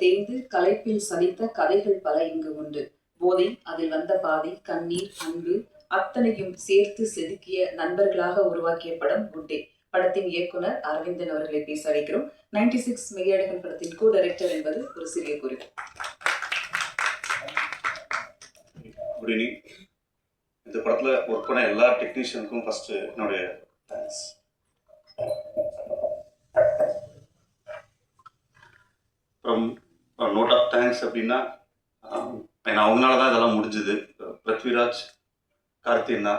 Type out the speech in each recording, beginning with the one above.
தேய்ந்து களைப்பில் சலித்த கதைகள் பல இங்கு உண்டு. போதை அதில் வந்த பாதை கண்ணீர் அன்பு அத்தனையும் சேர்த்து செதுக்கிய நண்பர்களாக உருவாக்கிய படம் குட்டே படத்தின் இயக்குனர் அரவிந்தன் அவர்களை பேச அழைக்கிறோம். நைன்டி சிக்ஸ் மெய்யழகன் படத்தின் கோ டைரக்டர் என்பது ஒரு சிறிய குறிப்பு. குட் ஈவினிங் இந்த படத்தில் ஒர்க் பண்ண எல்லா டெக்னீஷியனுக்கும் ஃபஸ்ட்டு என்னுடைய தேங்க்ஸ் அப்புறம் நோட் ஆஃப் தேங்க்ஸ் அப்படின்னா ஏன்னா அவங்களால தான் இதெல்லாம் முடிஞ்சுது. பிருத்விராஜ் கார்த்தியண்ணா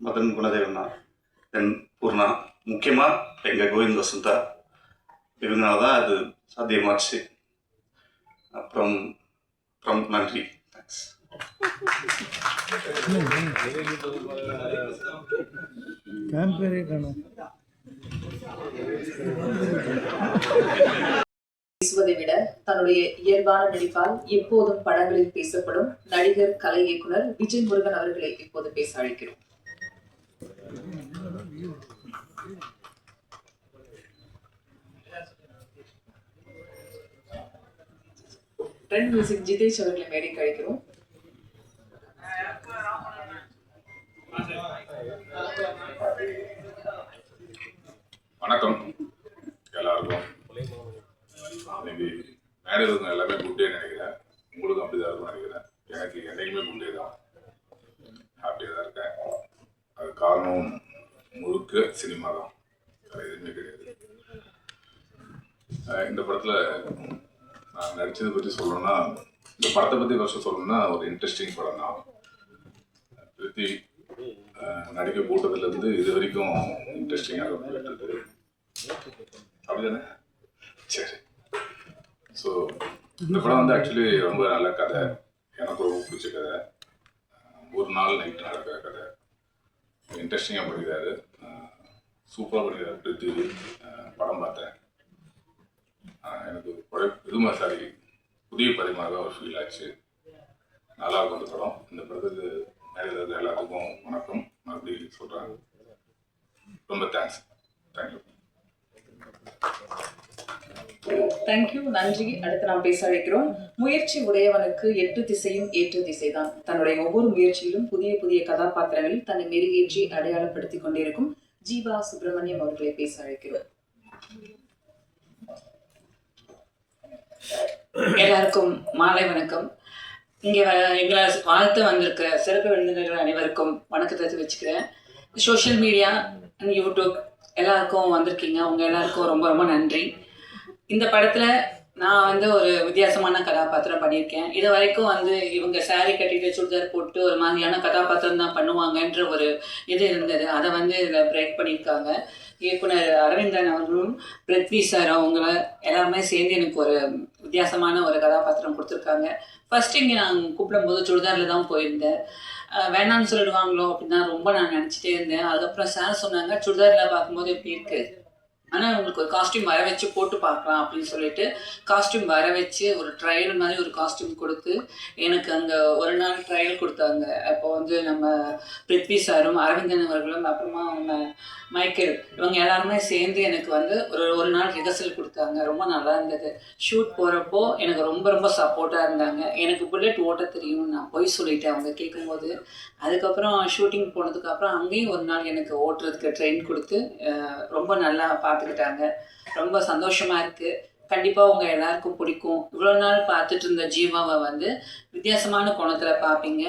மதன் குணதேவண்ணா தென் பூர்ணா. முக்கியமாக எங்கள் கோவிந்த் வசந்தா. இவங்களால தான் அது சாத்தியமாச்சு. அப்புறம் அப்புறம் நன்றி. தேங்க்ஸ் கேம்பேரே காணும் பேசுவதை விட தன்னுடைய இயல்பான நடிப்பால் எப்போதும் படங்களில் பேசப்படும் நடிகர் கலை இயக்குனர் விஜய் முருகன் அவர்களை இப்போது பேச அழைக்கிறோம். ட்ரெண்ட் மியூசிக் ஜிதேஷ் அவர்களை மேடைக்கு அழைக்கிறோம் வணக்கம் எல்லாருக்கும் இன்னைக்கு மேடையில் இருந்த எல்லாமே குட் டே நினைக்கிறேன் உங்களுக்கும் அப்படி தான் இருக்கும் நினைக்கிறேன் எனக்கு என்னைக்குமே குட் டே தான் ஹாப்பியாக தான் இருக்கேன் அது காரணம் முழுக்க சினிமா தான் வேறு எதுவுமே கிடையாது அஹ் இந்த படத்தில் நான் நடித்ததை பற்றி சொல்லணும்னா இந்த படத்தை பற்றி ஒரு இன்ட்ரெஸ்டிங் படம் தான். பிரித்தி அஹ் நடிக்க கூட்டத்துலேருந்து இது வரைக்கும் இன்ட்ரெஸ்டிங்காக போயிட்டு இருக்கு. அப்படிதானே? சரி. ஸோ இந்த படம் வந்து ஆக்சுவலி ரொம்ப நல்ல கதை. எனக்கு ரொம்ப பிடிச்ச கதை. ஒரு நாள் நைட் நடக்கிற கதை. இன்ட்ரெஸ்டிங்காக பண்ணிக்கிறாரு. சூப்பராக பண்ணிக்கிறாரு பிரித்திவி படம் பார்த்தேன். எனக்கு படை புதுமை சாரி புதிய பதிமாக ஒரு ஃபீல் ஆச்சு. நல்லா இருக்கும் இந்த படம். இந்த படத்துக்கு மேலே எல்லாத்துக்கும் வணக்கம். மறுபடியும் சொல்கிறேன் ரொம்ப தேங்க்ஸ் தேங்க்யூ தேங்க்யூ நன்றி. அடுத்து நாம் பேச அழைக்கிறோம். முயற்சி உடையவனுக்கு எட்டு திசையும் ஏற்று திசைதான். தன்னுடைய ஒவ்வொரு முயற்சியிலும் புதிய புதிய கதாபாத்திரங்களில் தன்னை மெருகேற்றி அடையாளப்படுத்திக் கொண்டிருக்கும் ஜீவா சுப்பிரமணியம் அவர்களை பேச அழைக்கிறோம். எல்லாருக்கும் மாலை வணக்கம். இங்கே எங்களை வாழ்த்து வந்திருக்க சிறப்பு விருந்தினர்கள் அனைவருக்கும் வணக்கத்தை தெரிவிச்சுக்கிறேன். சோஷியல் மீடியா அண்ட் யூடியூப் எல்லாருக்கும் வந்திருக்கீங்க. உங்கள் எல்லாருக்கும் ரொம்ப ரொம்ப நன்றி. இந்த படத்தில் நான் வந்து ஒரு வித்தியாசமான கதாபாத்திரம் பண்ணியிருக்கேன். இது வரைக்கும் வந்து இவங்க சாரி கட்டிட்டு சுடிதார் போட்டு ஒரு மாதிரியான கதாபாத்திரம் தான் பண்ணுவாங்கன்ற ஒரு இது இருந்தது. அதை வந்து இதில் பிரேக் பண்ணியிருக்காங்க. இயக்குனர் அரவிந்தன் அவர்களும் பிருத்வி சார் அவங்கள எல்லாருமே சேர்ந்து எனக்கு ஒரு வித்தியாசமான ஒரு கதாபாத்திரம் கொடுத்துருக்காங்க. ஃபர்ஸ்ட் இங்கே நான் கூப்பிடும்போது சுடிதாரில் தான் போயிருந்தேன். வேணான்னு சொல்லிடுவாங்களோ அப்படின்னு தான் ரொம்ப நான் நினச்சிட்டே இருந்தேன். அதுக்கப்புறம் சார் சொன்னாங்க சுடிதாரில் பார்க்கும்போது எப்படி இருக்குது ஆனால் உங்களுக்கு ஒரு காஸ்டியூம் வர வச்சு போட்டு பார்க்கலாம் அப்படின்னு சொல்லிட்டு காஸ்டியூம் வர வச்சு ஒரு ட்ரையல் மாதிரி ஒரு காஸ்டியூம் கொடுத்து எனக்கு அங்கே ஒரு நாள் ட்ரையல் கொடுத்தாங்க. அப்போ வந்து நம்ம பிருத்வி சாரும் அரவிந்தன் அவர்களும் அப்புறமா அவங்க மைக்கேல் இவங்க எல்லாருமே சேர்ந்து எனக்கு வந்து ஒரு ஒரு நாள் ரிஹர்சல் கொடுத்தாங்க. ரொம்ப நல்லா இருந்தது. ஷூட் போகிறப்போ எனக்கு ரொம்ப ரொம்ப சப்போர்ட்டாக இருந்தாங்க. எனக்கு புல்லட் ஓட்ட தெரியும் நான் போய் சொல்லிட்டேன். அவங்க கேட்கும்போது அதுக்கப்புறம் ஷூட்டிங் போனதுக்கப்புறம் அங்கேயும் ஒரு நாள் எனக்கு ஓட்டுறதுக்கு ட்ரெயின் கொடுத்து ரொம்ப நல்லா பார்த்துக்கிட்டாங்க. ரொம்ப சந்தோஷமாக இருக்குது கண்டிப்பாக உங்கள் எல்லாருக்கும் பிடிக்கும். இவ்வளோ நாள் பார்த்துட்டு இருந்த ஜீவாவை வந்து வித்தியாசமான கோணத்தில் பார்ப்பீங்க.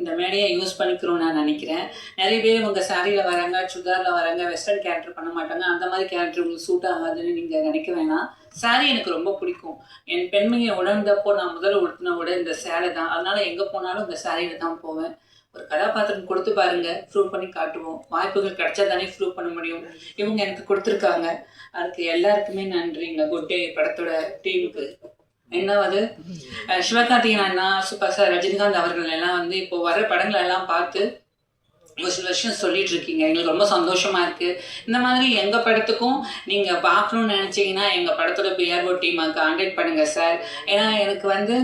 இந்த மேடையை யூஸ் பண்ணிக்கிறோம் நான் நினைக்கிறேன். நிறைய பேர் உங்கள் சாரியில் வராங்க சுடிதாரில் வராங்க வெஸ்டர்ன் கேரக்டர் பண்ண மாட்டாங்க. அந்த மாதிரி கேரக்டர் உங்களுக்கு சூட் ஆகாதுன்னு நீங்கள் நினைக்க வேணாம். சாரி எனக்கு ரொம்ப பிடிக்கும். என் பெண்மையை உணர்ந்தப்போ நான் முதல்ல உடுத்தின விட இந்த சேலை தான். அதனால் எங்கே போனாலும் இந்த சாரியில் தான் போவேன். ஒரு கதாபாத்திரம் கொடுத்து பாருங்க ப்ரூவ் பண்ணி காட்டுவோம். வாய்ப்புகள் கிடைச்சா தானே ப்ரூவ் பண்ண முடியும். இவங்க எனக்கு கொடுத்துருக்காங்க. அதுக்கு எல்லாருக்குமே நன்றிங்க. குட் டே படத்தோட டீமுக்கு. என்னவது? அஹ் சிவகார்த்திகேயன் அண்ணா சூப்பர் சார் ரஜினிகாந்த் அவர்கள் எல்லாம் வந்து இப்போ வர படங்கள் எல்லாம் பார்த்து ஒரு சில விஷயம் சொல்லிட்டு இருக்கீங்க எங்களுக்கு ரொம்ப சந்தோஷமா இருக்கு. இந்த மாதிரி எங்க படத்துக்கும் நீங்க பார்க்கணும்னு நினைச்சீங்கன்னா எங்க படத்தோட பிஆர்ஓ டீமை கான்டாக்ட் பண்ணுங்க சார் ஏன்னா எனக்கு வந்து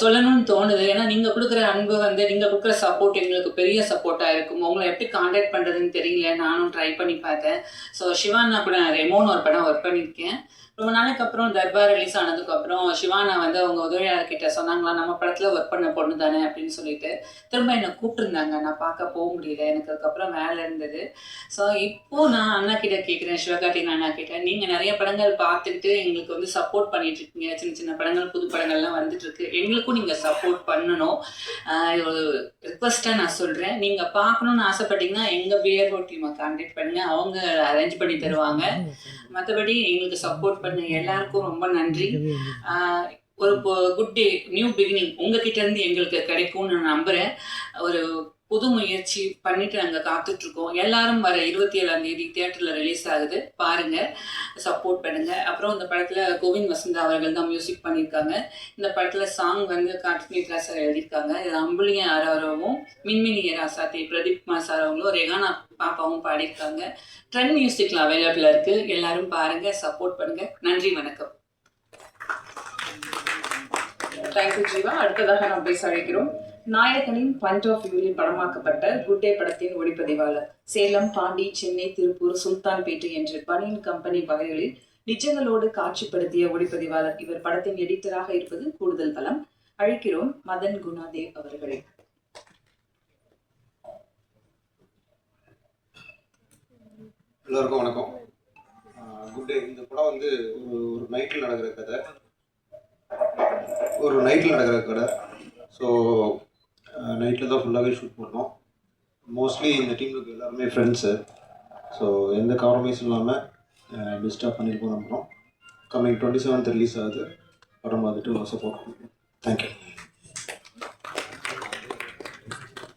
சொல்லணும்னு தோணுது. ஏன்னா நீங்க கொடுக்குற அன்பு வந்து நீங்க கொடுக்குற சப்போர்ட் எங்களுக்கு பெரிய சப்போர்ட்டா இருக்கும். உங்களை எப்படி கான்டாக்ட் பண்றதுன்னு தெரியல நானும் ட்ரை பண்ணி பார்த்தேன். ஸோ சிவானா கூட நான் ரெமோன்னு ஒரு படம் ஒர்க் பண்ணியிருக்கேன். ரொம்ப நாளைக்கு அப்புறம் தர்பார் ரிலீஸ் ஆனதுக்கு அப்புறம் சிவானா வந்து அவங்க உதவியாளர் கிட்ட சொன்னாங்களா நம்ம படத்துல ஒர்க் பண்ண பொண்ணு தானே அப்படின்னு சொல்லிட்டு. திரும்ப என்னை கூப்பிட்டுருந்தாங்க. நான் பார்க்க போக முடியல. எனக்கு அதுக்கப்புறம் வேலை இருந்தது. ஸோ இப்போ நான் அண்ணா கிட்ட கேட்குறேன் சிவகார்த்திகன் அண்ணா கிட்ட. நீங்க நிறைய படங்கள் பார்த்துக்கிட்டு எங்களுக்கு வந்து சப்போர்ட் பண்ணிட்டு இருக்கீங்க. சின்ன சின்ன படங்கள் புது படங்கள்லாம் வந்துட்டு இருக்கு. எங்களுக்கும் நீங்க சப்போர்ட் பண்ணணும். ரிக்வஸ்ட்டாக நான் சொல்கிறேன் நீங்கள் பார்க்கணுன்னு ஆசைப்பட்டீங்கன்னா எங்கள் பிஆர்ஓ டீமை கான்டாக்ட் பண்ணுங்க. அவங்க அரேஞ்ச் பண்ணி தருவாங்க. மற்றபடி எங்களுக்கு சப்போர்ட் பண்ண எல்லாருக்கும் ரொம்ப நன்றி. ஒரு குட் டே நியூ பிகினிங் உங்ககிட்ட இருந்து எங்களுக்கு கிடைக்கும்னு நான் நம்புகிறேன் ஒரு புது முயற்சி பண்ணிட்டு நாங்கள் காத்துட்டு இருக்கோம் எல்லாரும் வர இருபத்தி ஏழாம் தேதி தியேட்டரில் ரிலீஸ் ஆகுது. பாருங்க சப்போர்ட் பண்ணுங்க. அப்புறம் இந்த படத்துல கோவிந்த் வசந்தா அவர்கள் தான் மியூசிக் பண்ணியிருக்காங்க இந்த படத்துல சாங் வந்து கார்த்திக் சார் எழுதியிருக்காங்க. இது அம்புலிய ஆரவரவும் மின்மினி ராசாத்தி பிரதீப் குமார் சார் அவங்களும் ரெகானா பாப்பாவும் பாடியிருக்காங்க. ட்ரெண்ட் மியூசிக்ல அவைலபிளா இருக்கு. எல்லாரும் பாருங்க சப்போர்ட் பண்ணுங்க. நன்றி வணக்கம். Thank you Jeeva. அடுத்ததாக நாம் பேச அழைக்கிறோம். நாயகனின் பாயிண்ட் ஆஃப் வியூவில் படமாக்கப்பட்ட குட் டே படத்தின் ஒளிப்பதிவாளர் சேலம் பாண்டி சென்னை திருப்பூர் சுல்தான்பேட்டை என்று பனியன் கம்பெனி வகைகளில் நிஜங்களோடு காட்சிப்படுத்திய ஒளிப்பதிவாளர். இவர் படத்தின் எடிட்டராக இருப்பது கூடுதல் பலம். அழைக்கிறோம் மதன் குணாதேவ் அவர்களை. எல்லோருக்கும் வணக்கம். குட் டே இந்த படம் வந்து ஒரு ஒரு நைட்டில் நடக்கிற கதை. ஒரு நைட்டில் நடக்கிற கதை. ஸோ நைட்டில் தான் ஃபுல்லாகவே ஷூட் பண்ணோம். மோஸ்ட்லி இந்த டீமுக்கு எல்லாருமே ஃப்ரெண்ட்ஸு ஸோ எந்த காம்ப்ரமைஸும் இல்லாமல் பெஸ்ட்டாக பண்ணியிருக்கோம் நம்புகிறோம் கம்மிங் டுவெண்ட்டி செவன்த் ரிலீஸ் ஆகுது. படம் பார்த்துட்டு சப்போர்ட் பண்ணுறோம் தேங்க்யூ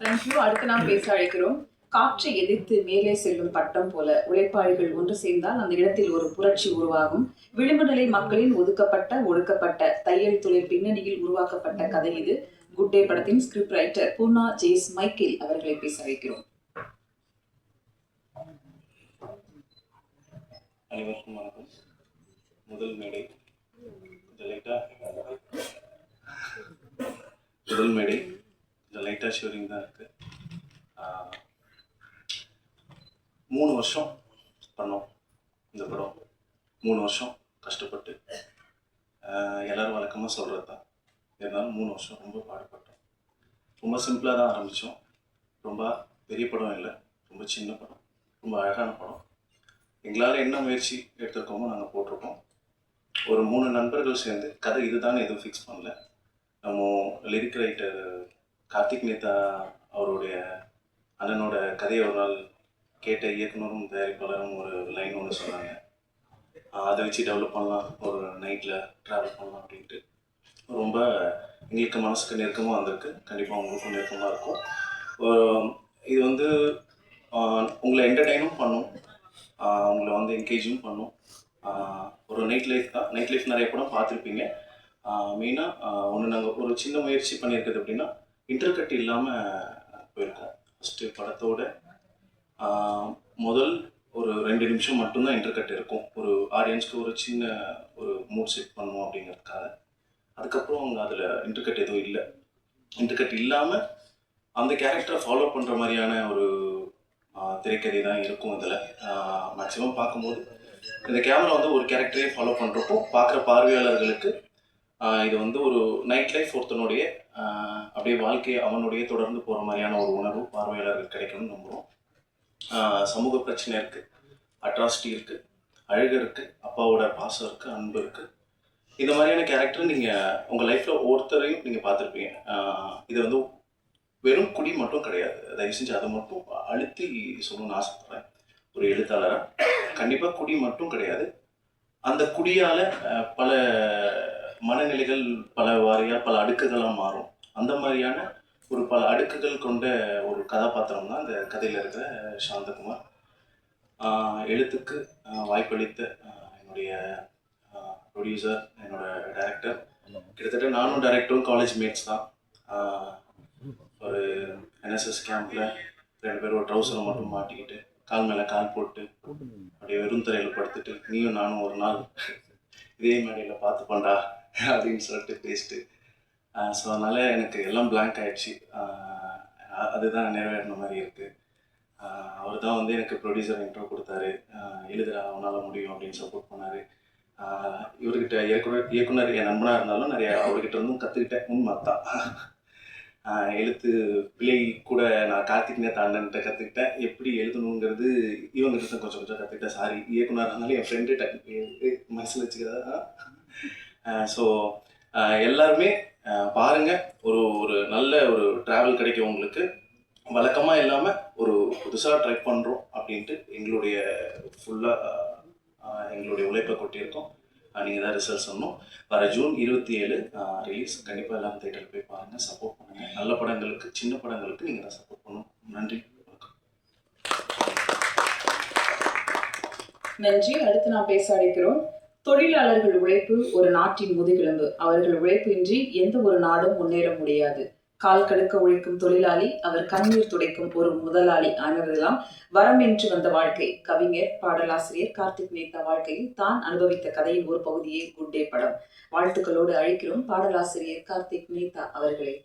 தேங்க்யூ அடுத்து நாம் பேச அழைக்கிறோம். காற்றை எதிர்த்து மேலே செல்லும் பட்டம் போல உழைப்பாளிகள் ஒன்று சேர்ந்தால் அந்த இடத்தில் ஒரு புரட்சி உருவாகும். விளிம்பு நிலை மக்களின் ஒதுக்கப்பட்ட ஒடுக்கப்பட்ட தையல் தொழில் பின்னணியில் உருவாக்கப்பட்ட கதை இது. குட் டே படத்தின் script writer Poorna Jess Michael அவர்களை பேச வைக்கிறோம். அனைவருக்கும் வணக்கம். முதல் மேடை. லைட்டாக முதல் மேடை. கொஞ்சம் லைட்டாக ஷிவரிங் தான் இருக்குது மூணு வருஷம் பண்ணோம் இந்த படம். மூணு வருஷம் கஷ்டப்பட்டு. எல்லோரும் வழக்கமாக சொல்கிறது தான் இருந்தாலும் மூணு வருஷம் ரொம்ப பாடுபட்டோம். ரொம்ப சிம்பிளாக தான் ஆரம்பித்தோம் ரொம்ப பெரிய படம் இல்லை. ரொம்ப சின்ன படம். ரொம்ப அழகான படம். எங்களால் என்ன முயற்சி எடுத்திருக்கோமோ நாங்கள் போட்டிருக்கோம். ஒரு மூணு நண்பர்கள் சேர்ந்து கதை இதுதான் எதுவும் ஃபிக்ஸ் பண்ணல. நம்ம லிரிக் ரைட்டர் கார்த்திக் நேதா அவருடைய அண்ணனோட கதையை ஒரு நாள் கேட்ட இயக்குனரும் தயாரிப்பாளரும் ஒரு லைன் ஒன்று சொன்னாங்க. அதை வச்சு டெவலப் பண்ணலாம். ஒரு நைட்டில் ட்ராவல் பண்ணலாம் அப்படின்ட்டு. ரொம்ப எங்களுக்கு மனசுக்கு நெருக்கமாக வந்திருக்கு. கண்டிப்பாக உங்களுக்கும் நெருக்கமாக இருக்கும். இது வந்து உங்களை என்டர்டெயினும் பண்ணும். உங்களை வந்து என்கேஜும் பண்ணும். ஒரு நைட் லைஃப் தான். நைட் லைஃப் நிறைய படம் பார்த்துருப்பீங்க. மெயினாக ஒன்று நாங்கள் ஒரு சின்ன முயற்சி பண்ணியிருக்கிறது அப்படின்னா இன்டர்கட் இல்லாமல் போயிருக்கோம். ஃபஸ்ட்டு படத்தோட முதல் ஒரு ரெண்டு நிமிஷம் மட்டும்தான் இன்டர்கட் இருக்கும். ஒரு ஆடியன்ஸ்க்கு ஒரு சின்ன ஒரு மூட் செட் பண்ணுவோம் அப்படிங்கிறதுக்காக. அதுக்கப்புறம் அவங்க அதில் இன்டர்கட் எதுவும் இல்லை. இன்டர்கட் இல்லாமல் அந்த கேரக்டரை ஃபாலோ பண்ணுற மாதிரியான ஒரு திரைக்கதை தான் இருக்கும் இதில். மேக்ஸிமம் பார்க்கும்போது. இந்த கேமரா வந்து ஒரு கேரக்டரே ஃபாலோ பண்ணுறப்போ பார்க்குற பார்வையாளர்களுக்கு இது வந்து ஒரு நைட் லைஃப் ஒருத்தனுடைய அப்படியே வாழ்க்கையை அவனுடைய தொடர்ந்து போகிற மாதிரியான ஒரு உணர்வு பார்வையாளர்கள் கிடைக்கணும்னு நம்புகிறோம் சமூக பிரச்சனை இருக்குது அட்ராசிட்டி இருக்குது அழகு இருக்குது அப்பாவோட பாசம் இருக்குது அன்பு இருக்குது இந்த மாதிரியான கேரக்டர் நீங்கள் உங்கள் லைஃப்பில் ஒருத்தரையும் நீங்கள் பார்த்துருப்பீங்க. இது வந்து வெறும் குடி மட்டும் கிடையாது. தயவு செஞ்சு அதை மட்டும் அழுத்தி சொல்லணும்னு ஆசைப்படுறேன். ஒரு எழுத்தாளராக கண்டிப்பாக குடி மட்டும் கிடையாது. அந்த குடியால் பல மனநிலைகள் பல வாரியாக பல அடுக்குகளாக மாறும். அந்த மாதிரியான ஒரு பல அடுக்குகள் கொண்ட ஒரு கதாபாத்திரம் தான் இந்த கதையில் இருக்கிற சாந்தகுமார். எழுத்துக்கு வாய்ப்பளித்த என்னுடைய ப்ரொடியூசர் என்னோட டைரக்டர் கிட்டத்தட்ட நானும் டைரக்டரும் காலேஜ் மேட்ஸ் தான். ஒரு என்எஸ்எஸ் கேம்பில் ரெண்டு பேரும் ஒரு ட்ரௌசரை மட்டும் மாட்டிக்கிட்டு கால் மேலே கால் போட்டு அப்படியே வெறும் தரையில் படுத்துட்டு நீயும் நானும் ஒரு நாள் இதே மேடையில் பார்த்து பண்ணா அப்படின்னு சொல்லிட்டு பேசிட்டு. ஸோ அதனால் எனக்கு எல்லாம் blank ஆயிடுச்சு. அதுதான் நிறைவேறின மாதிரி இருக்குது அவர் தான் வந்து எனக்கு ப்ரொடியூசர் இன்ட்ரோ கொடுத்தாரு. ஆஹ் எழுதுடா அவனால் முடியும் அப்படின்னு சப்போர்ட் பண்ணார். இவர்கிட்ட இயக்குனர் இயக்குனர் என் நண்பனாக இருந்தாலும் நிறைய அவர்கிட்ட இருந்தும் கற்றுக்கிட்டேன் உண்மை தான் எழுத்து பிழை கூட நான் கார்த்திக்னே தாண்டன்ட்ட கற்றுக்கிட்டேன் எப்படி எழுதணுங்கிறது இவங்ககிட்ட தான் கொஞ்சம் கொஞ்சம் கற்றுக்கிட்டேன் சாரி இயக்குனர் இருந்தாலும் என் ஃப்ரெண்டு டக்கு மனசில் வச்சுக்கிறதா? ஸோ எல்லாருமே பாருங்கள் ஒரு ஒரு நல்ல ஒரு ட்ராவல் கிடைக்கும் உங்களுக்கு. வழக்கமாக இல்லாமல் ஒரு புதுசாக ட்ரை பண்ணுறோம் அப்படின்ட்டு எங்களுடைய ஃபுல்லாக எங்களுடைய உழைப்பை கொட்டியிருக்கோம். நீங்கள் தான் ரிசல்ட் சொன்னோம். வர ஜூன் இருபத்தி ஏழு ரிலீஸ் கண்டிப்பாக எல்லாம் தேட்டரில் போய் பாருங்கள் சப்போர்ட் பண்ணுங்கள் நல்ல படங்களுக்கு சின்ன படங்களுக்கு நீங்கள் தான் சப்போர்ட் பண்ணணும். நன்றி நன்றி. அடுத்து நான் பேச அழைக்கிறோம். தொழிலாளர்கள் உழைப்பு ஒரு நாட்டின் முதுகெலும்பு. அவர்கள் உழைப்பின்றி எந்த ஒரு நாடும் முன்னேற முடியாது. கால் கடுக்க உழைக்கும் தொழிலாளி அவர் கண்ணீர் துடைக்கும் ஒரு முதலாளி ஆனதெல்லாம் வரம் என்று வந்த வாழ்க்கை. கவிஞர் பாடலாசிரியர் கார்த்திக் நேத்தா வாழ்க்கையில் தான் அனுபவித்த கதையின் ஒரு பகுதியே குட் டே படம். வாழ்த்துக்களோடு அழைக்கிறோம் பாடலாசிரியர் கார்த்திக் மேத்தா அவர்களே.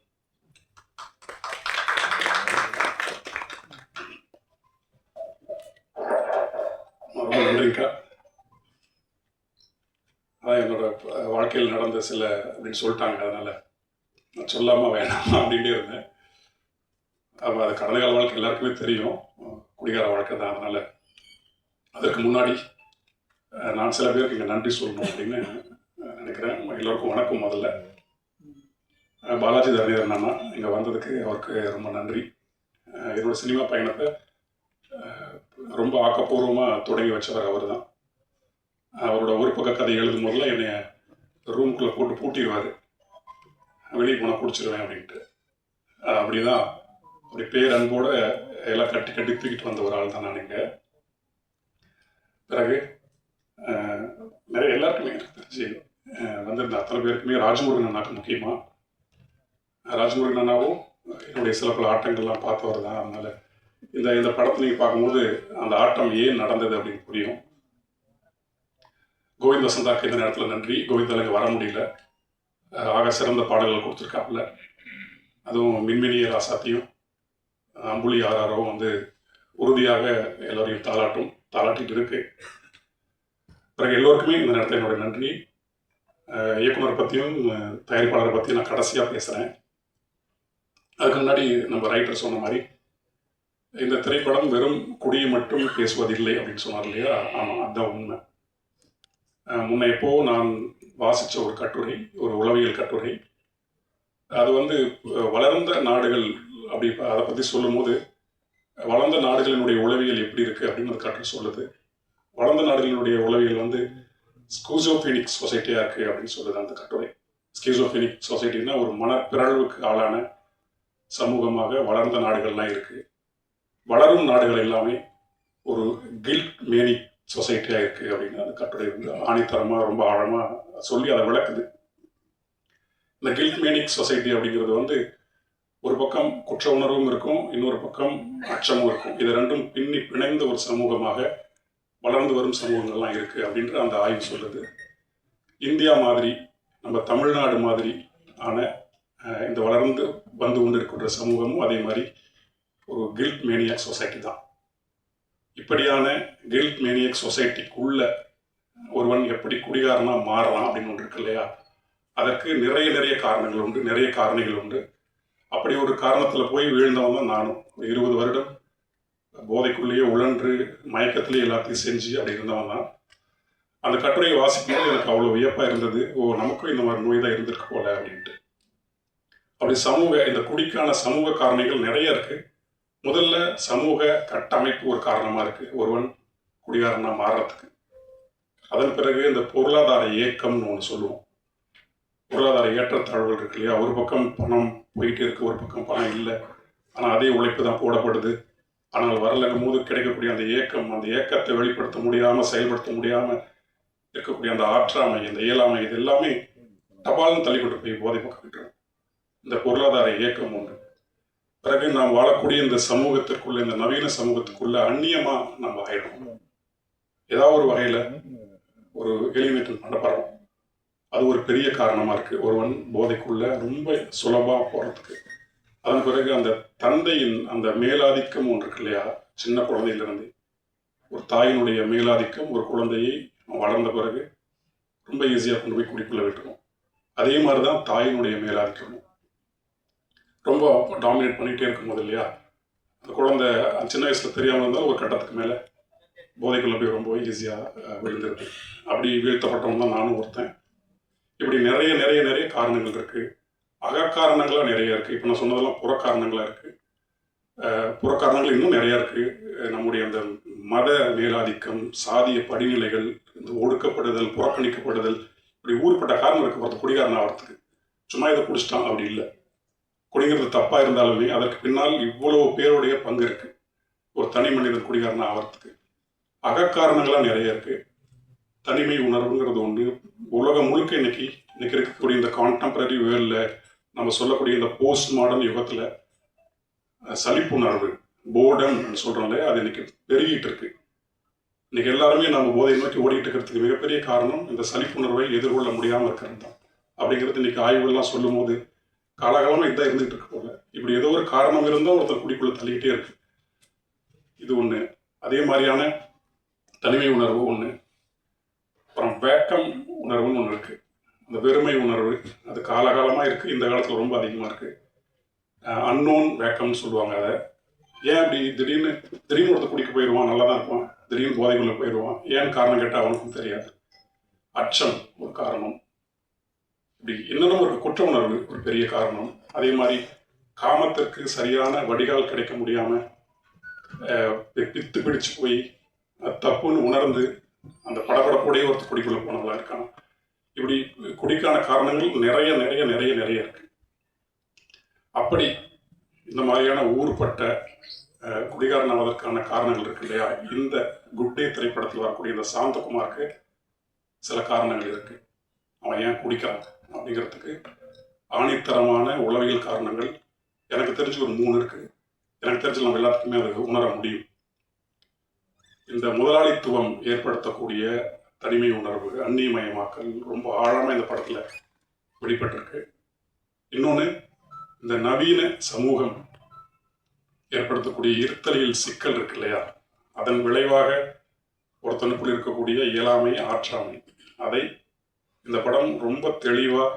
அதான் என்னோட வாழ்க்கையில் நடந்த சில அப்படின்னு சொல்லிட்டாங்க அதனால. சொல்லாமல் வேணாம் அப்படின்ட்டே இருந்தேன். அப்போ அது கடந்த கால வாழ்க்கை எல்லாருக்குமே தெரியும். குடிகார வாழ்க்கை தான் அதனால் அதற்கு முன்னாடி நான் சில பேருக்கு இங்கே நன்றி சொல்லணும் அப்படின்னு நினைக்கிறேன். எல்லோருக்கும் வணக்கம் முதல்ல. பாலாஜி தரணிதர் அண்ணா இங்கே வந்ததுக்கு அவருக்கு ரொம்ப நன்றி. அஹ், என்னோட சினிமா பயணத்தை ரொம்ப ஆக்கப்பூர்வமாக தொடங்கி வச்சவர் அவர் தான் அவரோட ஒரு பக்க கதை எழுதும் போதுல என்னை ரூம்குள்ளே போட்டு பூட்டிடுவார் வெளியே போனால் குடிச்சிருவேன் அப்படின்ட்டு. அப்படிதான். அப்படி பேரன்போட எல்லாம் கட்டி கட்டி தூக்கிட்டு வந்த ஒரு ஆள் தான் நான் இங்கே. பிறகு நிறைய எல்லாருக்குமே எனக்கு தெரிஞ்சு வந்திருந்த அத்தனை பேருக்குமே ராஜமுருகன் அண்ணாக்கு முக்கியமாக ராஜமுருகன் அண்ணாவும் என்னுடைய சில பல ஆட்டங்கள்லாம் பார்த்தவர் தான். அதனால இந்த இந்த படத்தை நீங்கள் பார்க்கும்போது அந்த ஆட்டம் ஏன் நடந்தது அப்படின்னு புரியும். கோவிந்த் வசந்தாக்கு இந்த நேரத்தில் நன்றி. கோவிந்தால இங்கே வர முடியல. ஆக சிறந்த பாடல்கள் கொடுத்துருக்காப்புல. அதுவும் மின்மினிய ராசாத்தையும் அம்புலி ஆராரவும் வந்து உறுதியாக எல்லோரையும் தாளாட்டும் தாளாட்டிட்டு இருக்கு. பிறகு எல்லோருக்குமே இந்த நேரத்தில் என்னோட நன்றி. இயக்குனர் பற்றியும் தயாரிப்பாளரை பற்றியும் நான் கடைசியாக பேசுகிறேன் அதுக்கு முன்னாடி நம்ம ரைட்டர் சொன்ன மாதிரி இந்த திரைப்படம் வெறும் குடியை மட்டும் பேசுவதில்லை அப்படின்னு சொன்னார் இல்லையா? ஆமாம் அதுதான் உண்மை. முன்ன எப்போ நான் வாசித்த ஒரு கட்டுரை ஒரு உளவியல் கட்டுரை. அது வந்து வளர்ந்த நாடுகள் அப்படி அதை பற்றி சொல்லும்போது வளர்ந்த நாடுகளினுடைய உளவியல் எப்படி இருக்குது அப்படின்னு அந்த கட்டுரை சொல்லுது. வளர்ந்த நாடுகளினுடைய உளவியல் வந்து ஸ்கூசோஃபினிக் சொசைட்டியாக இருக்குது அப்படின்னு சொல்லுது அந்த கட்டுரை. ஸ்கீசோஃபினிக் சொசைட்டின்னா ஒரு மனப்பிறழ்வுக்கு ஆளான சமூகமாக வளர்ந்த நாடுகள்லாம் இருக்குது வளரும் நாடுகள் எல்லாமே ஒரு கில்ட் மேனிக் சொசைட்டியாக இருக்குது அப்படின்னு அந்த கட்டுரை வந்து ஆணித்தரமாக ரொம்ப ஆழமாக சொல்லி அதை விளக்குது. இந்த கில்ட்மேனிக் சொசைட்டி அப்படிங்கிறது வந்து ஒரு பக்கம் குற்ற உணர்வும் இருக்கும் இன்னொரு பக்கம் அச்சமும் இருக்கும். இது ரெண்டும் பின்னி பிணைந்த ஒரு சமூகமாக வளர்ந்து வரும் சமூகங்கள்லாம் இருக்குது அப்படின்ற அந்த ஆய்வு சொல்லுது. இந்தியா மாதிரி நம்ம தமிழ்நாடு மாதிரி ஆன இந்த வளர்ந்து வந்து கொண்டு இருக்கின்ற சமூகமும் அதே மாதிரி ஒரு கில்ட் மேனியக் சொசைட்டி தான். இப்படியான கில்ட் மேனியக் சொசைட்டிக்குள்ள ஒருவன் எப்படி குடிகாரனாக மாறலாம் அப்படின்னு ஒன்று இருக்கு இல்லையா? அதற்கு நிறைய நிறைய காரணங்கள் உண்டு நிறைய காரணிகள் உண்டு. அப்படி ஒரு காரணத்தில் போய் வீழ்ந்தவன் தான் நானும். ஒரு இருபது வருடம் போதைக்குள்ளேயே உழன்று மயக்கத்திலேயே எல்லாத்தையும் செஞ்சு அப்படி இருந்தவன் தான். அந்த கட்டுரையை வாசிக்கும்போது எனக்கு அவ்வளோ வியப்பாக இருந்தது. ஓ நமக்கும் இந்த மாதிரி நோய் தான் இருந்திருக்கு போல அப்படின்ட்டு. அப்படி சமூக இந்த குடிக்கான சமூக காரணிகள் நிறைய இருக்குது முதல்ல சமூக கட்டமைப்பு ஒரு காரணமாக இருக்குது ஒருவன் குடிகாரனாக மாறுறதுக்கு. அதன் பிறகு இந்த பொருளாதார இயக்கம்னு ஒன்று சொல்லுவோம். பொருளாதார ஏற்றத்தாழ்வுகள் இருக்கு இல்லையா? ஒரு பக்கம் பணம் போயிட்டு இருக்கு ஒரு பக்கம் பணம் இல்லை. ஆனால் அதே உழைப்பு தான் போடப்படுது. ஆனால் வரலங்கும் போது கிடைக்கக்கூடிய அந்த ஏக்கம் அந்த ஏக்கத்தை வெளிப்படுத்த முடியாமல் செயல்படுத்த முடியாமல் இருக்கக்கூடிய அந்த ஆற்றாமை அந்த இயலாமை இது எல்லாமே டபாலும் தள்ளி கொண்டு போய் போதை பக்கம் இந்த பொருளாதார இயக்கம் ஒன்று பிறகு நாம் வாழக்கூடிய இந்த சமூகத்திற்குள்ள இந்த நவீன சமூகத்துக்குள்ள அந்நியமா நம்ம ஆயிடும் ஏதாவது ஒரு வகையில ஒரு எலிமினேட் பண்ணப்படுறோம் அது ஒரு பெரிய காரணமா இருக்கு. ஒருவன் போதைக்குள்ள ரொம்ப சுலபமா போறதுக்கு. அதன் பிறகு அந்த தந்தையின் அந்த மேலாதிக்கம் ஒன்று இருக்கு இல்லையா? சின்ன குழந்தையிலிருந்து. ஒரு தாயினுடைய மேலாதிக்கம் ஒரு குழந்தையை வளர்ந்த பிறகு ரொம்ப ஈஸியாக கொண்டு போய் குடிக்குள்ள விட்டுரும். அதே மாதிரி தான் தாயினுடைய மேலாதிக்கமும். ரொம்ப டாமினேட் பண்ணிகிட்டே இருக்கும்போது இல்லையா? அந்த குழந்தை சின்ன வயசில் தெரியாமல் இருந்தாலும் ஒரு கட்டத்துக்கு மேலே போதைக்குள்ளே போய் ரொம்ப ஈஸியாக விழுந்துருது அப்படி வீழ்த்தப்பட்டவங்க தான் நானும் ஒருத்தன். இப்படி நிறைய நிறைய நிறைய காரணங்கள் இருக்குது அகக்காரணங்களாக நிறைய இருக்குது இப்போ நான் சொன்னதெல்லாம் புறக்காரணங்களாக இருக்குது புறக்காரணங்கள் இன்னும் நிறையா இருக்குது நம்முடைய அந்த மத மேலாதிக்கம் சாதிய படிநிலைகள் இந்த ஒடுக்கப்படுதல் புறக்கணிக்கப்படுதல் இப்படி ஊருப்பட்ட காரணம் இருக்குது ஒருத்தர் குடிகாரன் ஆகிறதுக்கு சும்மா இதை குடிச்சிட்டான். அப்படி இல்லை. குடிங்கிறது தப்பாக இருந்தாலுமே அதற்கு பின்னால் இவ்வளவு பேருடைய பங்கு இருக்குது ஒரு தனி மனிதன் குடிகாரன் ஆகிறதுக்கு அகக்காரணங்களாக நிறைய இருக்குது தனிமை உணர்வுங்கிறது ஒன்று உலகம் முழுக்க இன்னைக்கு இன்னைக்கு இருக்கக்கூடிய இந்த கான்டெம்பரரி வேர்ல்டில் நம்ம சொல்லக்கூடிய இந்த போஸ்ட் மாடர்ன் யுகத்தில் சலிப்புணர்வு போர்டம் சொல்கிறோம்ல அது இன்னைக்கு பெருகிட்டு இருக்கு. இன்னைக்கு எல்லாருமே நம்ம போதை நோக்கி ஓடிட்டு இருக்கிறதுக்கு மிகப்பெரிய காரணம் இந்த சலிப்புணர்வை எதிர்கொள்ள முடியாமல் இருக்கிறது தான். அப்படிங்கிறது இன்னைக்கு ஆய்வுகள்லாம் சொல்லும் போது காலகாலமாக இதாக இருந்துகிட்டு இருக்கு போல. இப்படி ஏதோ ஒரு காரணம் இருந்தால் ஒருத்தர் குடிக்குள்ளே தள்ளிக்கிட்டே இருக்கு. இது ஒன்று அதே மாதிரியான தனிமை உணர்வு ஒன்று அப்புறம் வேக்கம் உணர்வுன்னு ஒன்று இருக்கு. அந்த வெறுமை உணர்வு அது காலகாலமாக இருக்குது இந்த காலத்தில் ரொம்ப அதிகமாக இருக்குது அன்னோன் வேக்கம்னு சொல்லுவாங்க அதை. ஏன் அப்படி திடீர்னு திடீர்னு ஒருத்தர் குடிக்க போயிடுவான் நல்லா தான் இருப்பான். திடீர்னு போதைக்குள்ளே போயிடுவான் ஏன் காரணம் கேட்டால் அவனுக்கும் தெரியாது. அச்சம் ஒரு காரணம். இப்படி இன்னும் ஒரு குற்ற உணர்வு ஒரு பெரிய காரணம். அதே மாதிரி காமத்திற்கு சரியான வடிகால் கிடைக்க முடியாமல் பித்து பிடிச்சு போய் தப்புன்னு உணர்ந்து அந்த படபடப்போடைய ஒருத்தர் குடிக்குள்ள போனவங்களா இருக்காங்க இப்படி குடிக்கான காரணங்கள் நிறைய நிறைய நிறைய நிறைய இருக்கு. அப்படி இந்த மாதிரியான ஊறுபட்ட அஹ், குடிகாரன் ஆவதற்கான காரணங்கள் இருக்கு இல்லையா? இந்த குட் டே திரைப்படத்தில் வரக்கூடிய இந்த சாந்தகுமாருக்கு சில காரணங்கள் இருக்கு. அவன் ஏன் குடிக்கிறான்? அப்படிங்கிறதுக்கு ஆணித்தரமான உளவியல் காரணங்கள் எனக்கு தெரிஞ்சு ஒரு மூணு இருக்கு. எனக்கு தெரிஞ்சு நம்ம எல்லாத்துக்குமே அதை உணர முடியும். இந்த முதலாளித்துவம் ஏற்படுத்தக்கூடிய தனிமை உணர்வு அந்நியமயமாக்கல் ரொம்ப ஆழமாக இந்த படத்தில் வெளிப்பட்டிருக்கு. இன்னொன்று இந்த நவீன சமூகம் ஏற்படுத்தக்கூடிய இருத்தலியல் சிக்கல் இருக்கு இல்லையா? அதன் விளைவாக ஒருத்தனுக்குள் இருக்கக்கூடிய இயலாமை ஆற்றாமை அதை இந்த படம் ரொம்ப தெளிவாக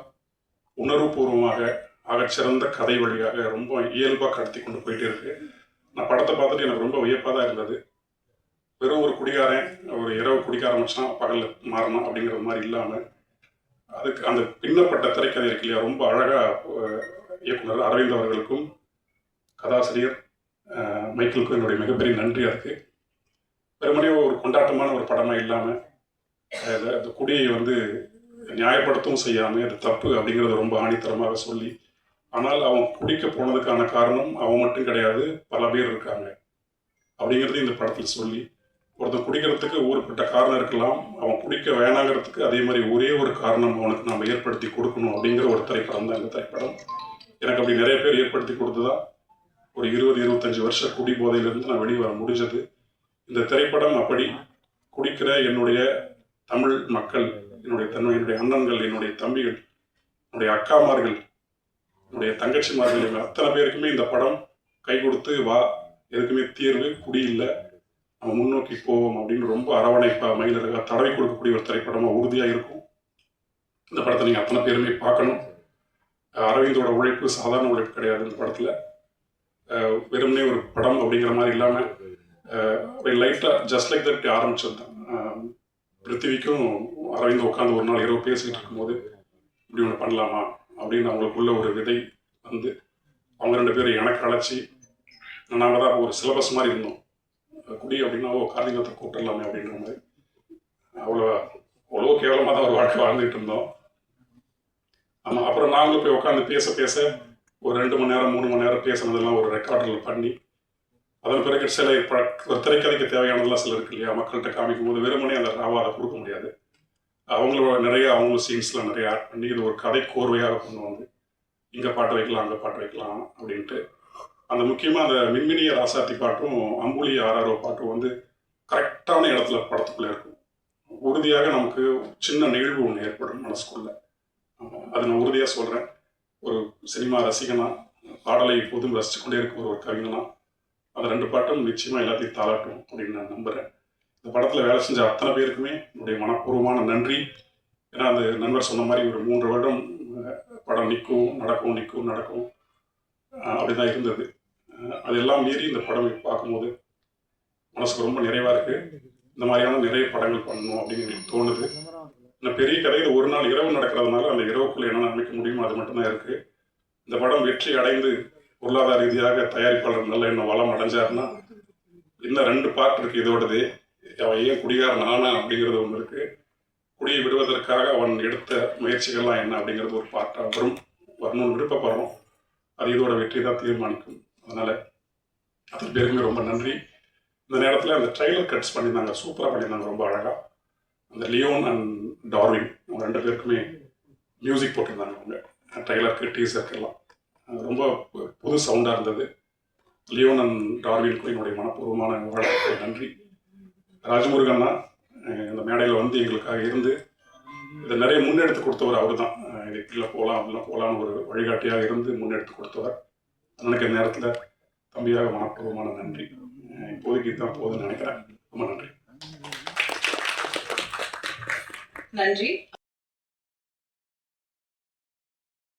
உணர்வுபூர்வமாக ஆகச்சிறந்த கதை வழியாக ரொம்ப இயல்பாக கடத்தி கொண்டு போயிட்டே இருக்கு. நான் படத்தை பார்த்துட்டு எனக்கு ரொம்ப வியப்பாக தான் இருந்தது. வெறும் ஒரு குடிகாரன் ஒரு இரவு குடிக்க ஆரம்பிச்சான் பகலில் மாறணும் அப்படிங்கிறது மாதிரி இல்லாமல் அதுக்கு அந்த பின்னப்பட்ட திரைக்கதை இருக்கு இல்லையா ரொம்ப அழகாக இயக்குனர் அரவிந்த் அவர்களுக்கும் கதாசிரியர் அஹ், மைக்கேலுக்கும் என்னுடைய மிகப்பெரிய நன்றி அதுக்கு. வெறுமனே ஒரு கொண்டாட்டமான ஒரு படமாக இல்லாமல் அந்த குடியை வந்து நியாயப்படுத்தவும் செய்யாமல் அது தப்பு அப்படிங்கிறத ரொம்ப ஆணித்தரமாக சொல்லி ஆனால் அவன் குடிக்க போனதுக்கான காரணம் அவன் மட்டும் கிடையாது பல பேர் இருக்காங்க. அப்படிங்கிறது இந்த படத்தில் சொல்லி ஒருத்தன் குடிக்கிறதுக்கு ஊருப்பட்ட காரணம் இருக்கலாம் அவன் குடிக்க வேணாங்கிறதுக்கு அதே மாதிரி ஒரே ஒரு காரணம் அவனுக்கு நம்ம ஏற்படுத்தி கொடுக்கணும் அப்படிங்கிற ஒரு திரைப்படம் தான் இந்த திரைப்படம். எனக்கு அப்படி நிறைய பேர் ஏற்படுத்தி கொடுத்துதான் ஒரு இருபது இருபத்தஞ்சு வருஷ குடி போதையிலிருந்து நான் வெளியே வர முடிஞ்சது. இந்த திரைப்படம் அப்படி குடிக்கிற என்னுடைய தமிழ் மக்கள் என்னுடைய தன்மை என்னுடைய அண்ணன்கள் என்னுடைய தம்பிகள் என்னுடைய அக்காமார்கள் என்னுடைய தங்கச்சிமார்கள் இவங்க அத்தனை பேருக்குமே இந்த படம் கை கொடுத்து வா எதுக்குமே தீர்வு குடி இல்லை. நம்ம முன்னோக்கி போவோம் அப்படின்னு ரொம்ப அரவணைப்பா மயிலருகா தடவை கொடுக்கக்கூடிய ஒரு திரைப்படமாக உறுதியாக இருக்கும். இந்த படத்தை நீங்கள் அத்தனை பேருமே பார்க்கணும். அரவிந்தோட உழைப்பு சாதாரண உழைப்பு கிடையாது இந்த படத்தில். வெறுமனே ஒரு படம் அப்படிங்கிற மாதிரி இல்லாமல் லைட்டாக ஜஸ்ட் லைக் தட் ஆரம்பிச்சது தான் பிருத்திவிக்கும் அரவிந்த் உட்காந்து ஒரு நாள் இரவு பேசிக்கிட்டு இருக்கும்போது இப்படி ஒன்று பண்ணலாமா? அப்படின்னு அவங்களுக்குள்ள ஒரு விதை வந்து அவங்க ரெண்டு பேரும் எனக்கு அழைச்சி நாங்கள் தான் ஒரு சிலபஸ் மாதிரி இருந்தோம். குடி அப்படின்னா ஓ கார்த்திகத்தை கூப்பிடலாமே அப்படின்ற மாதிரி. அவ்வளோ அவ்வளோ கேவலமாக தான் ஒரு வாழ்க்கை வாழ்ந்துட்டு இருந்தோம். ஆமாம் அப்புறம் நாங்களும் போய் உட்காந்து பேச பேச ஒரு ரெண்டு மணி நேரம் மூணு மணி நேரம் பேசுனதெல்லாம் ஒரு ரெக்கார்டில் பண்ணி அதன் பிறகு சில ஒரு திரைக்கதைக்கு தேவையானதெல்லாம் சில இருக்கு இல்லையா? மக்கள்கிட்ட காமிக்கும் போது வெறுமனே அந்த ராவா அதை கொடுக்க முடியாது. அவங்களோட நிறைய அவங்களும் சீன்ஸ்லாம் நிறைய ஆட் பண்ணி இது ஒரு கதை கோர்வையாக கொண்டு வந்து இங்கே பாட்டு வைக்கலாம் அங்கே பாட்டு வைக்கலாம் அப்படின்ட்டு. அந்த முக்கியமாக அந்த மின்மினிய ராசாத்தி பாட்டும் அம்புலி ஆர்ஆர்ஓ பாட்டும் வந்து கரெக்டான இடத்துல படத்துக்குள்ளே இருக்கும். உறுதியாக நமக்கு சின்ன நிகழ்வு ஒன்று ஏற்படும் மனசுக்குள்ள. அது நான் உறுதியாக சொல்கிறேன் ஒரு சினிமா ரசிகனா பாடலை எப்போதும் ரசித்து கொண்டே இருக்க ஒரு கவிஞனா அந்த ரெண்டு பாட்டும் நிச்சயமாக எல்லாத்தையும் தாளாட்டும் அப்படின்னு நான் நம்புகிறேன் இந்த படத்தில் வேலை செஞ்ச அத்தனை பேருக்குமே என்னுடைய மனப்பூர்வமான நன்றி. ஏன்னா அந்த நண்பர் சொன்ன மாதிரி ஒரு மூன்று வருடம் படம் நிற்கும் நடக்கும் நிற்கும் நடக்கும். அப்படி அப்படிதான் இருந்தது. அதெல்லாம் மீறி இந்த படம் பார்க்கும்போது மனசுக்கு ரொம்ப நிறைவாக இருக்குது இந்த மாதிரியான நிறைய படங்கள் பண்ணணும் அப்படின்னு எனக்கு தோணுது. இந்த பெரிய கதையில் ஒரு நாள் இரவு நடக்கிறதுனால அந்த இரவுக்குள்ளே என்ன அமைக்க முடியுமோ அது மட்டும்தான் இருக்குது இந்த படம் வெற்றி அடைந்து பொருளாதார ரீதியாக தயாரிப்பாளர் நல்ல இன்னும் வளம் அடைஞ்சாருன்னா இன்னும் ரெண்டு பார்ட் இருக்கு இதோடது. அவன் ஏன் குடிகாரன் நானா அப்படிங்கிறது ஒன்று இருக்கு. குடியை விடுவதற்காக அவன் எடுத்த முயற்சிகள்லாம் என்ன அப்படிங்கிறது ஒரு பார்ட்டாக வரும். வரணும்னு விருப்பப்படுறோம். அது இதோட வெற்றி தான் தீர்மானிக்கும். அதனால அதன் பேருக்குமே ரொம்ப நன்றி. இந்த நேரத்தில் அந்த ட்ரைலர் கட்ஸ் பண்ணியிருந்தாங்க. சூப்பராக பண்ணியிருந்தாங்க ரொம்ப அழகாக அந்த லியோன் அண்ட் டார்வின் அவங்க ரெண்டு பேருக்குமே மியூசிக் போட்டிருந்தாங்க அவங்க. ட்ரைலருக்கு டீசருக்கு எல்லாம். ரொம்ப பு- புது சவுண்டாக இருந்தது. லியோனன் அண்ட் டார்வினுக்கும் என்னுடைய மனப்பூர்வமான வாழ்த்துக்கள். நன்றி. ராஜமுருகண்ணா இந்த மேடையில் வந்து எங்களுக்காக இருந்து இதை நிறைய முன்னெடுத்து கொடுத்தவர் அவர் தான் இது போகலாம் அப்படிலாம் போகலான்னு ஒரு வழிகாட்டியாக இருந்து முன்னெடுத்து கொடுத்தவர். நினைக்கிற நேரத்தில் தம்பியாக மனப்பூர்வமான நன்றி. இப்போதைக்கு தான் போதும்னு நினைக்கிறேன். ரொம்ப நன்றி. நன்றி.